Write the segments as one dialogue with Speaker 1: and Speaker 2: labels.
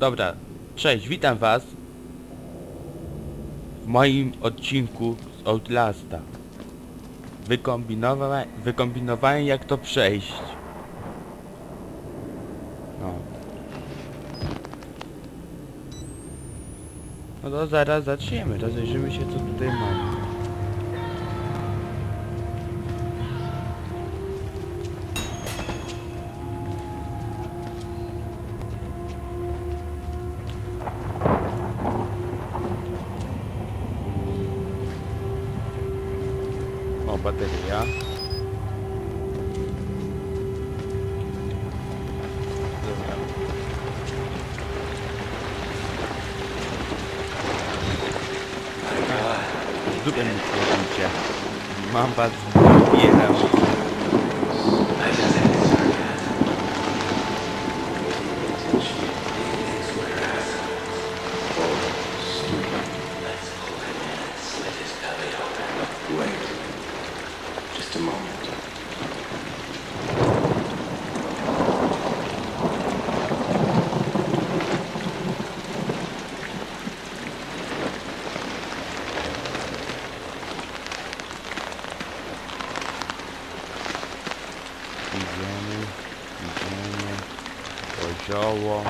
Speaker 1: Dobra, cześć, witam was w moim odcinku z Outlasta. Wykombinowałem, jak to przejść. No. No to zaraz zaczniemy, rozejrzymy się co tutaj mamy. Bateria. Dobra. Wybieram.
Speaker 2: Wait.
Speaker 1: �ава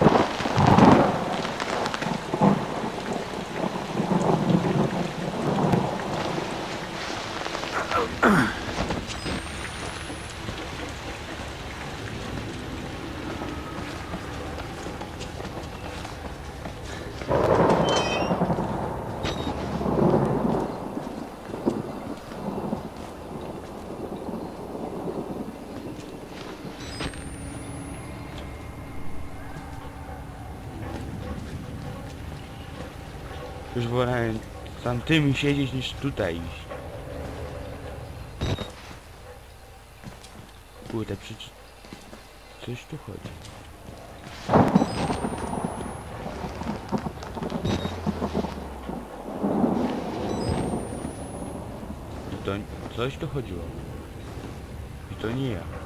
Speaker 1: Już wolałem z tamtymi siedzieć niż tutaj iść. Kurde, przecież... Coś tu chodzi. I to... Coś tu chodziło. I to nie ja.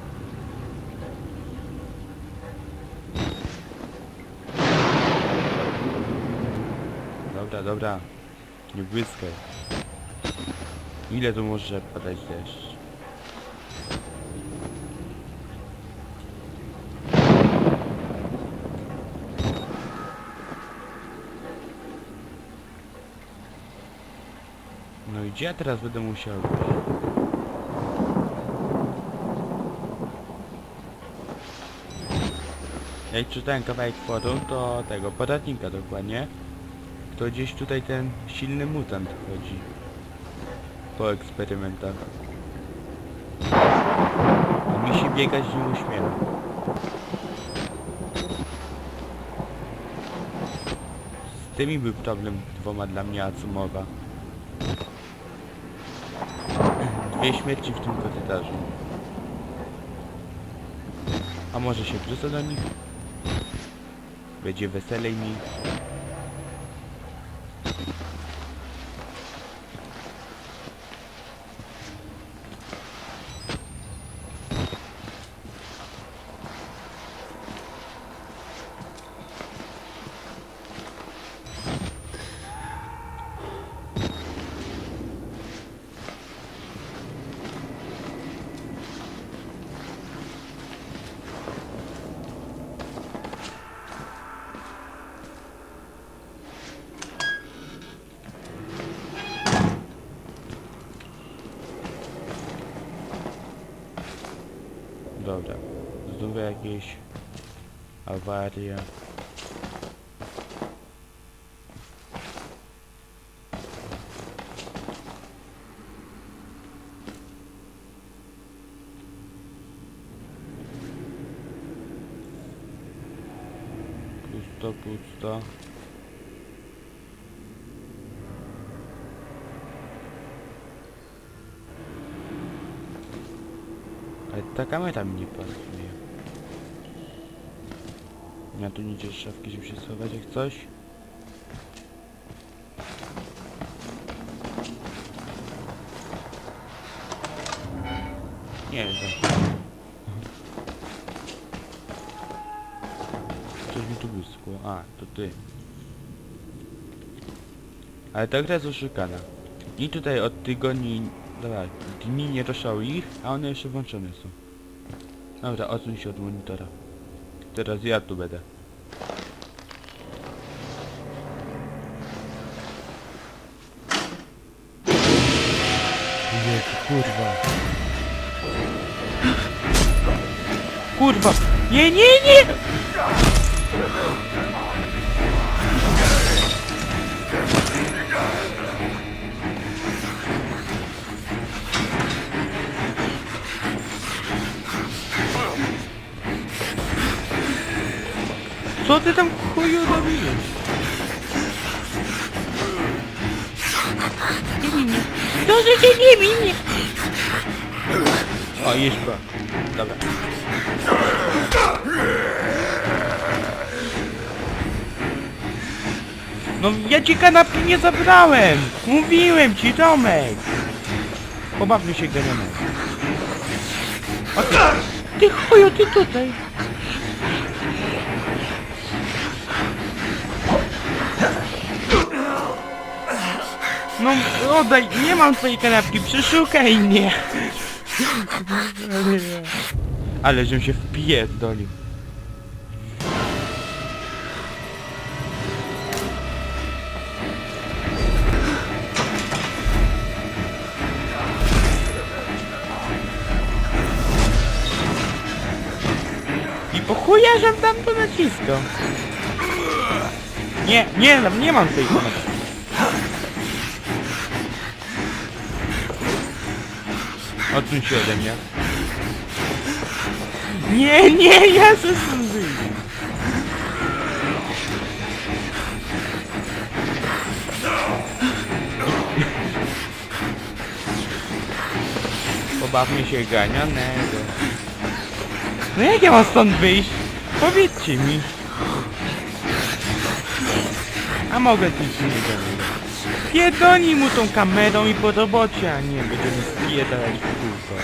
Speaker 1: Dobra, dobra. Nie błyskaj. Ile tu może padać deszcz? No i gdzie ja teraz będę musiał być? Jak czytałem kawałek forum, to tego podatnika dokładnie to gdzieś tutaj ten silny mutant chodzi. Po eksperymentach. A mi się biegać nie uśmiecha. Z tymi był problem dwoma dla mnie Acumowa. Dwie śmierci w tym korytarzu. A może się wrzucę do nich? Będzie weselej mi. багаж, авария. Пусто, пусто. А это мы там не посмеет. Ja tu nie szafki, żeby się schować jak coś. Nie wiem. Coś mi tu wyschło. A, to ty. Ale ta gra jest oszukana. I tutaj od tygodni... Dobra, dni nie ruszały ich, a one jeszcze włączone są. Dobra, odsuń się od monitora. Teraz ja tu będę. Jezu, kurwa. Kurwa! Nie, nie, nie! Co ty tam chuju robisz? Nie mnie. Proszę cię, nie bij mnie. O, jest. Dobra. No ja ci kanapki nie zabrałem! Mówiłem ci, Tomek! Pobawmy się ty, ty chuju, ty tutaj! No oddaj, nie mam twojej kanapki, przeszukaj mnie! Ale żem się wpierdolił. I po chuja, żem tam to naciskał. Nie, nie, nie mam tej kanapki. Odsuń się ode mnie. Nie, nie, ja stąd wyjdę. Pobawmy się ganianego. No jak ja mam stąd wyjść? Powiedzcie mi. A mogę coś nie ganiać. Pierdolnij mu tą kamerą i po robocie, a nie będziemy spierdalać w kółko.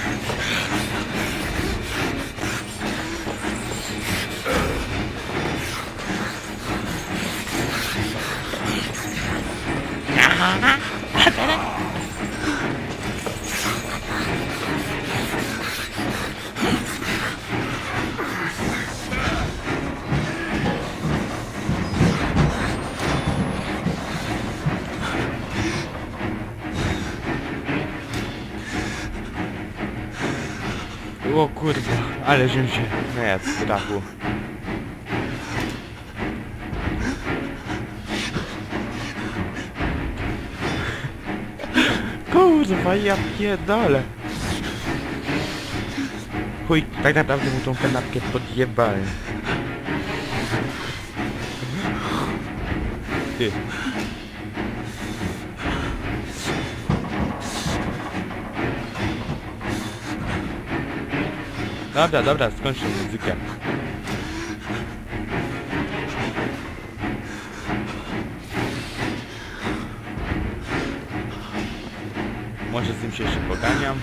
Speaker 1: Aha, O kurwa, ale żem się najadł strachu. Kurwa, ja pierdolę. Chuj, tak naprawdę mu tą kanapkę podjebałem. Ty. Dobra, dobra, skończę muzykę. Może z tym się jeszcze poganiam.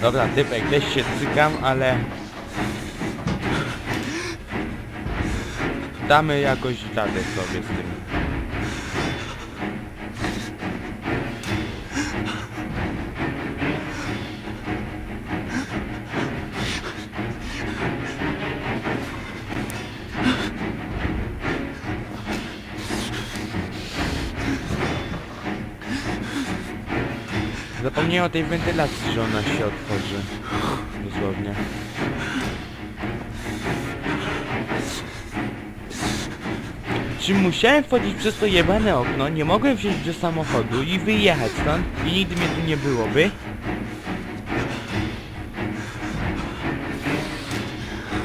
Speaker 1: Dobra, typek, też się cykam, ale... Damy jakoś radę sobie z tym. Zapomniałem o tej wentylacji, że ona się otworzy. Dosłownie. Czy musiałem wchodzić przez to jebane okno, nie mogłem wsiąść do samochodu i wyjechać stąd i nigdy mnie tu nie byłoby?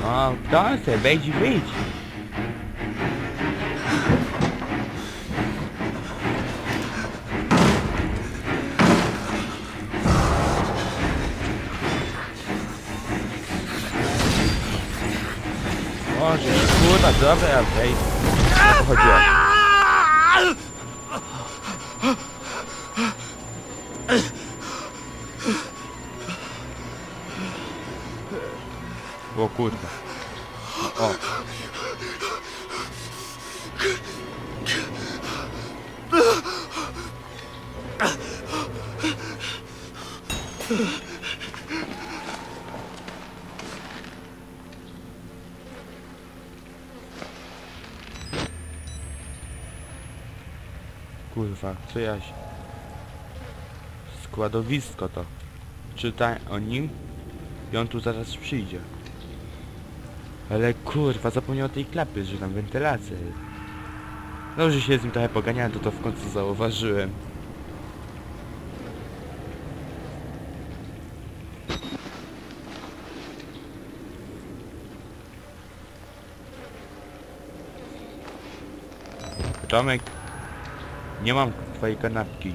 Speaker 1: O, kto chce? Wejdź i wyjdź. Kurwa, dobra, wejdź. O to chodziło. O kurwa. Kurwa, co ja się... Składowisko to. Czytaj o nim i on tu zaraz przyjdzie. Ale kurwa, zapomniał tej klapy, że tam wentylacja jest. No, że się z nim trochę poganiałem, to to w końcu zauważyłem. Tomek, nie mam twojej kanapki.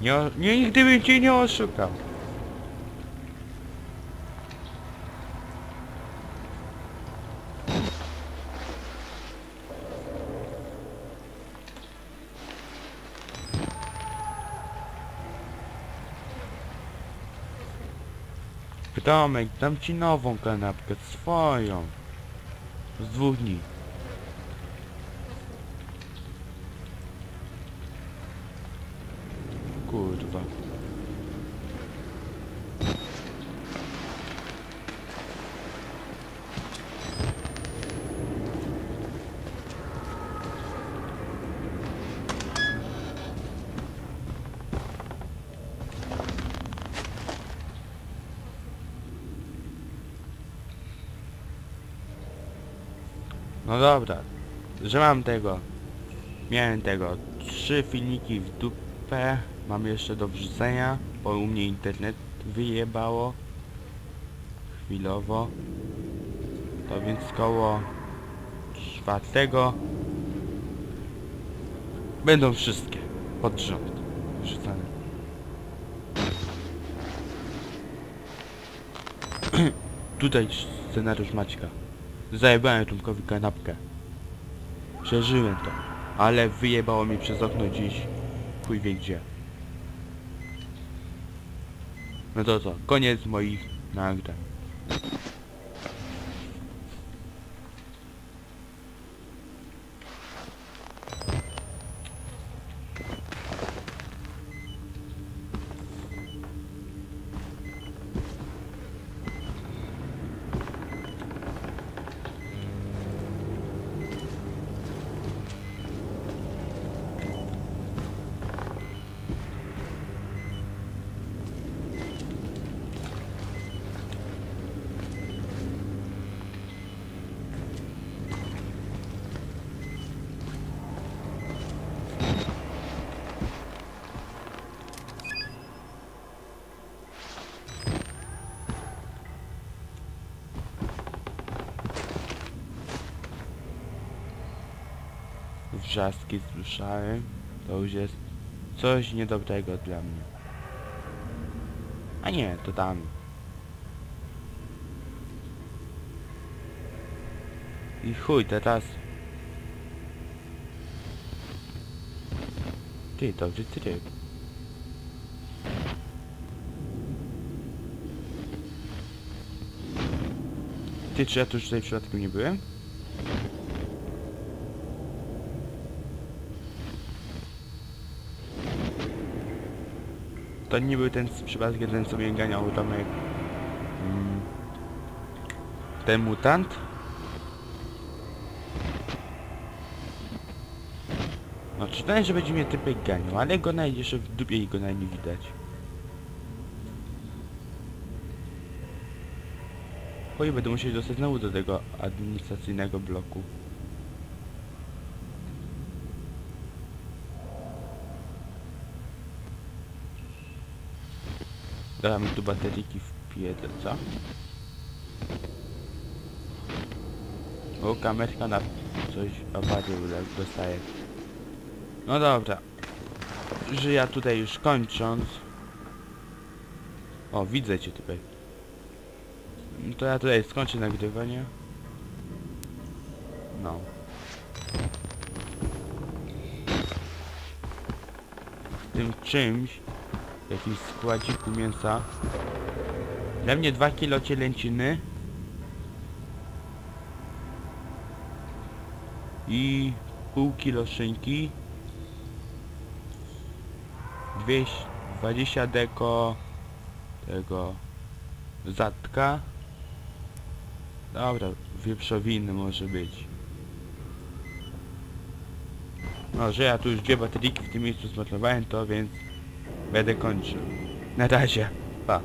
Speaker 1: Nie, nie, nigdy bym cię nie oszukał. Tomek, dam ci nową kanapkę, swoją. Z dwóch dni. Kurwa. No dobra, że mam tego. Miałem tego. Trzy filmiki w dupę. Mam jeszcze do wrzucenia, bo u mnie internet wyjebało. Chwilowo. To więc koło czwartego będą wszystkie pod rząd wrzucane. Tutaj scenariusz Maćka. Zajebałem Tomkowi kanapkę. Przeżyłem to, ale wyjebało mi przez okno dziś chuj wie gdzie. No to co, koniec moich nagrań. Wrzaski słyszałem, to już jest coś niedobrego dla mnie. A nie, to tam. I chuj, teraz... Ty, dobry tryb. Ty, czy ja tu już tutaj przypadkiem nie byłem? To nie był ten przypadkiem ten, co ganiał Tomek. Mm. Ten mutant? No czytałem, że będzie mnie typek ganiał, ale go znajdziesz w dupie i go na nie widać. Oj, będę musiał dostać znowu do tego administracyjnego bloku. Damy tu bateryki w piedę, co? O, kamerka na coś ule- dostaje. No dobra. Że ja tutaj już kończąc. O, widzę cię tutaj. No To ja tutaj skończę nagrywanie. No. Tym czymś Jakiś składziku mięsa. Dla mnie 2 kilo cielęciny. I pół kilo szynki. 220 deko tego zatka. Dobra, wieprzowiny może być. No, że ja tu już dwie bateryki w tym miejscu zmontowałem to, więc będę kończył. Na razie. Pa.